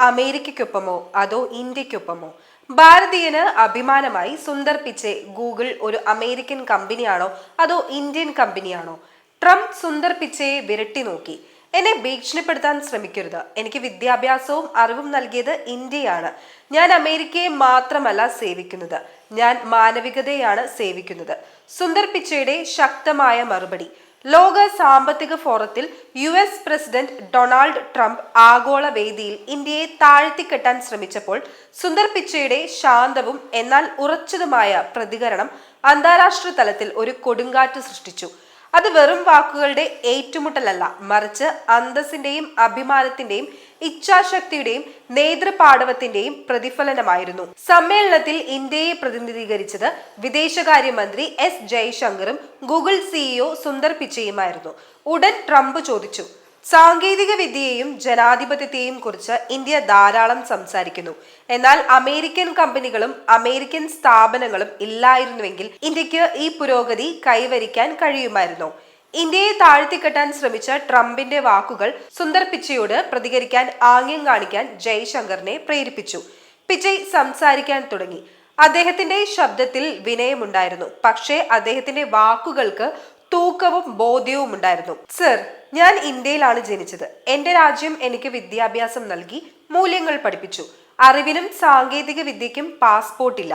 അമേരിക്കയ്ക്കൊപ്പമോ? അതോ ഇന്ത്യക്കൊപ്പമോ ഭാരതീയന് അഭിമാനമായി സുന്ദർ പിച്ചെ ഗൂഗിൾ ഒരു അമേരിക്കൻ കമ്പനിയാണോ? അതോ ഇന്ത്യൻ കമ്പനിയാണോ? ട്രംപ് സുന്ദർ പിച്ചയെ വിരട്ടി നോക്കി. എന്നെ ഭീഷണിപ്പെടുത്താൻ ശ്രമിക്കരുത്. എനിക്ക് വിദ്യാഭ്യാസവും അറിവും നൽകിയത് ഇന്ത്യയാണ്. ഞാൻ അമേരിക്കയെ മാത്രമല്ല സേവിക്കുന്നത്. ഞാൻ മാനവികതയാണ് സേവിക്കുന്നത്. സുന്ദർ പിച്ചയുടെ ശക്തമായ മറുപടി. ലോക സാമ്പത്തിക ഫോറത്തിൽ U S president Donald Trump ആഗോള വേദിയിൽ ഇന്ത്യയെ താഴ്ത്തിക്കെട്ടാൻ ശ്രമിച്ചപ്പോൾ സുന്ദർ പിച്ചയുടെ ശാന്തവും എന്നാൽ ഉറച്ചതുമായ പ്രതികരണം അന്താരാഷ്ട്ര തലത്തിൽ ഒരു കൊടുങ്കാറ്റ് സൃഷ്ടിച്ചു. അത് വെറും വാക്കുകളുടെ ഏറ്റുമുട്ടലല്ല മറിച്ച് അന്തസ്സിന്റെയും അഭിമാനത്തിന്റെയും ഇച്ഛാശക്തിയുടെയും നേതൃപാടവത്തിന്റെയും പ്രതിഫലനമായിരുന്നു. സമ്മേളനത്തിൽ ഇന്ത്യയെ പ്രതിനിധീകരിച്ചത് വിദേശകാര്യമന്ത്രി എസ് ജയശങ്കറും ഗൂഗിൾ സിഇഒ സുന്ദർ പിച്ചയുമായിരുന്നു ഉടൻ ട്രംപ് ചോദിച്ചു സാങ്കേതിക വിദ്യയെയും ജനാധിപത്യത്തെയും കുറിച്ച് ഇന്ത്യ ധാരാളം സംസാരിക്കുന്നു. എന്നാൽ അമേരിക്കൻ കമ്പനികളും അമേരിക്കൻ സ്ഥാപനങ്ങളും ഇല്ലായിരുന്നുവെങ്കിൽ ഇന്ത്യയ്ക്ക് ഈ പുരോഗതി കൈവരിക്കാൻ കഴിയുമായിരുന്നു. ഇന്ത്യയെ താഴ്ത്തിക്കെട്ടാൻ ശ്രമിച്ച ട്രംപിന്റെ വാക്കുകൾ സുന്ദർ പിച്ചയോട് പ്രതികരിക്കാൻ ആംഗ്യം കാണിക്കാൻ ജയ്ശങ്കറിനെ പ്രേരിപ്പിച്ചു. പിച്ചയ് സംസാരിക്കാൻ തുടങ്ങി. അദ്ദേഹത്തിന്റെ ശബ്ദത്തിൽ വിനയമുണ്ടായിരുന്നു. പക്ഷേ അദ്ദേഹത്തിന്റെ വാക്കുകൾക്ക് തൂക്കവും ബോധ്യവും ഉണ്ടായിരുന്നു. സർ ഞാൻ ഇന്ത്യയിലാണ് ജനിച്ചത്. എന്റെ രാജ്യം എനിക്ക് വിദ്യാഭ്യാസം നൽകി മൂല്യങ്ങൾ പഠിപ്പിച്ചു. അറിവിനും സാങ്കേതിക വിദ്യയ്ക്കും പാസ്പോർട്ടില്ല.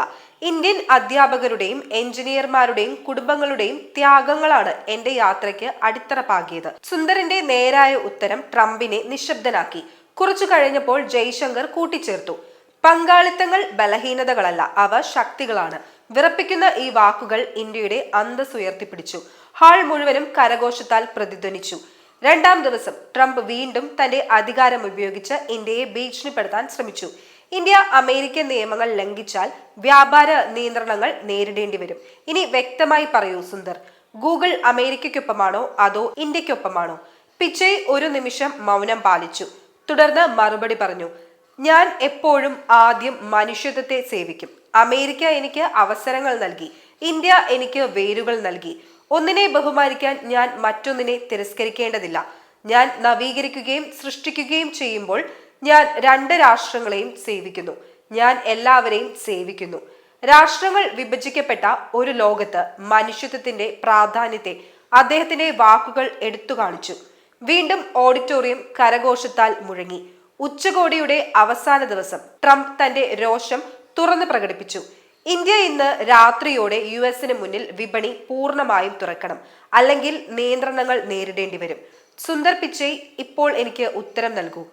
ഇന്ത്യൻ അധ്യാപകരുടെയും എഞ്ചിനീയർമാരുടെയും കുടുംബങ്ങളുടെയും ത്യാഗങ്ങളാണ് എന്റെ യാത്രയ്ക്ക് അടിത്തറ പാകിയത് സുന്ദറിന്റെ നേരായ ഉത്തരം ട്രംപിനെ നിശബ്ദനാക്കി. കുറച്ചു കഴിഞ്ഞപ്പോൾ ജയ്ശങ്കർ കൂട്ടിച്ചേർത്തു. പങ്കാളിത്തങ്ങൾ ബലഹീനതകളല്ല അവ ശക്തികളാണ്. വിറപ്പിക്കുന്ന ഈ വാക്കുകൾ ഇന്ത്യയുടെ അന്തസ് ഉയർത്തിപ്പിടിച്ചു. ഹാൾ മുഴുവനും കരഘോഷത്താൽ പ്രതിധ്വനിച്ചു. രണ്ടാം ദിവസം ട്രംപ് വീണ്ടും തന്റെ അധികാരം ഉപയോഗിച്ച് ഇന്ത്യയെ ഭീഷണിപ്പെടുത്താൻ ശ്രമിച്ചു. ഇന്ത്യ അമേരിക്കൻ നിയമങ്ങൾ ലംഘിച്ചാൽ വ്യാപാര നിയന്ത്രണങ്ങൾ നേരിടേണ്ടി വരും. ഇനി വ്യക്തമായി പറയൂ സുന്ദർ. ഗൂഗിൾ അമേരിക്കയ്ക്കൊപ്പമാണോ? അതോ ഇന്ത്യക്കൊപ്പമാണോ പിച്ചൈ ഒരു നിമിഷം മൗനം പാലിച്ചു. തുടർന്ന് മറുപടി പറഞ്ഞു ഞാൻ എപ്പോഴും ആദ്യം മനുഷ്യത്വത്തെ സേവിക്കും. അമേരിക്ക എനിക്ക് അവസരങ്ങൾ നൽകി. ഇന്ത്യ എനിക്ക് വേരുകൾ നൽകി. ഒന്നിനെ ബഹുമാനിക്കാൻ ഞാൻ മറ്റൊന്നിനെ തിരസ്കരിക്കേണ്ടതില്ല. ഞാൻ നവീകരിക്കുകയും സൃഷ്ടിക്കുകയും ചെയ്യുമ്പോൾ ഞാൻ രണ്ട് രാഷ്ട്രങ്ങളെയും സേവിക്കുന്നു. ഞാൻ എല്ലാവരെയും സേവിക്കുന്നു. രാഷ്ട്രങ്ങൾ വിഭജിക്കപ്പെട്ട ഒരു ലോകത്ത് മനുഷ്യത്വത്തിന്റെ പ്രാധാന്യത്തെ അദ്ദേഹത്തിന്റെ വാക്കുകൾ എടുത്തു കാണിച്ചു. വീണ്ടും ഓഡിറ്റോറിയം കരഘോഷത്താൽ മുഴങ്ങി. ഉച്ചകോടിയുടെ അവസാന ദിവസം ട്രംപ് തന്റെ രോഷം തുറന്നു പ്രകടിപ്പിച്ചു. ഇന്ത്യ ഇന്ന് രാത്രിയോടെ യു എസിന് മുന്നിൽ വിപണി പൂർണമായും തുറക്കണം. അല്ലെങ്കിൽ നിയന്ത്രണങ്ങൾ നേരിടേണ്ടി വരും. സുന്ദർ പിച്ചൈ ഇപ്പോൾ എനിക്ക് ഉത്തരം നൽകൂ.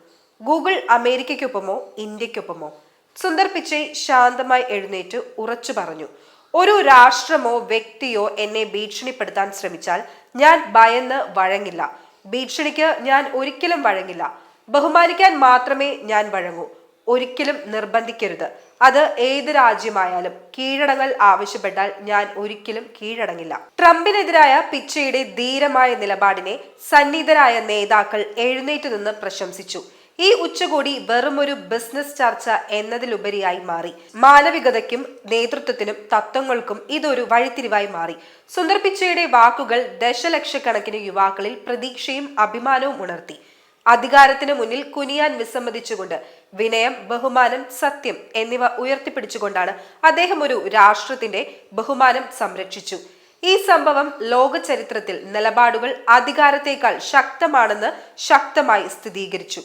ഗൂഗിൾ അമേരിക്കയ്ക്കൊപ്പമോ ഇന്ത്യക്കൊപ്പമോ സുന്ദർ പിച്ചൈ ശാന്തമായി എഴുന്നേറ്റ് ഉറച്ചു പറഞ്ഞു ഒരു രാഷ്ട്രമോ വ്യക്തിയോ എന്നെ ഭീഷണിപ്പെടുത്താൻ ശ്രമിച്ചാൽ ഞാൻ ഭയന്ന് വഴങ്ങില്ല. ഭീഷണിക്ക് ഞാൻ ഒരിക്കലും വഴങ്ങില്ല. ബഹുമാനിക്കാൻ മാത്രമേ ഞാൻ വഴങ്ങൂ. ഒരിക്കലും നിർബന്ധിക്കരുത്. അത് ഏത് രാജ്യമായാലും കീഴടങ്ങൽ ആവശ്യപ്പെട്ടാൽ ഞാൻ ഒരിക്കലും കീഴടങ്ങില്ല. ട്രംപിനെതിരായ പിച്ചയുടെ ധീരമായ നിലപാടിനെ സന്നിധരായ നേതാക്കൾ എഴുന്നേറ്റ് നിന്ന് പ്രശംസിച്ചു. ഈ ഉച്ചകോടി വെറുമൊരു ബിസിനസ് ചർച്ച എന്നതിലുപരിയായി മാറി. മാനവികതയ്ക്കും നേതൃത്വത്തിനും തത്വങ്ങൾക്കും ഇതൊരു വഴിത്തിരിവായി മാറി. സുന്ദർ പിച്ചയുടെ വാക്കുകൾ ദശലക്ഷക്കണക്കിന് യുവാക്കളിൽ പ്രതീക്ഷയും അഭിമാനവും ഉണർത്തി. അധികാരത്തിന് മുന്നിൽ കുനിയാൻ വിസമ്മതിച്ചുകൊണ്ട് വിനയം ബഹുമാനം സത്യം എന്നിവ ഉയർത്തിപ്പിടിച്ചുകൊണ്ടാണ് അദ്ദേഹം ഒരു രാഷ്ട്രത്തിന്റെ ബഹുമാനം സംരക്ഷിച്ചു. ഈ സംഭവം ലോക ചരിത്രത്തിൽ നിലപാടുകൾ അധികാരത്തേക്കാൾ ശക്തമാണെന്ന് ശക്തമായി സ്ഥിരീകരിച്ചു.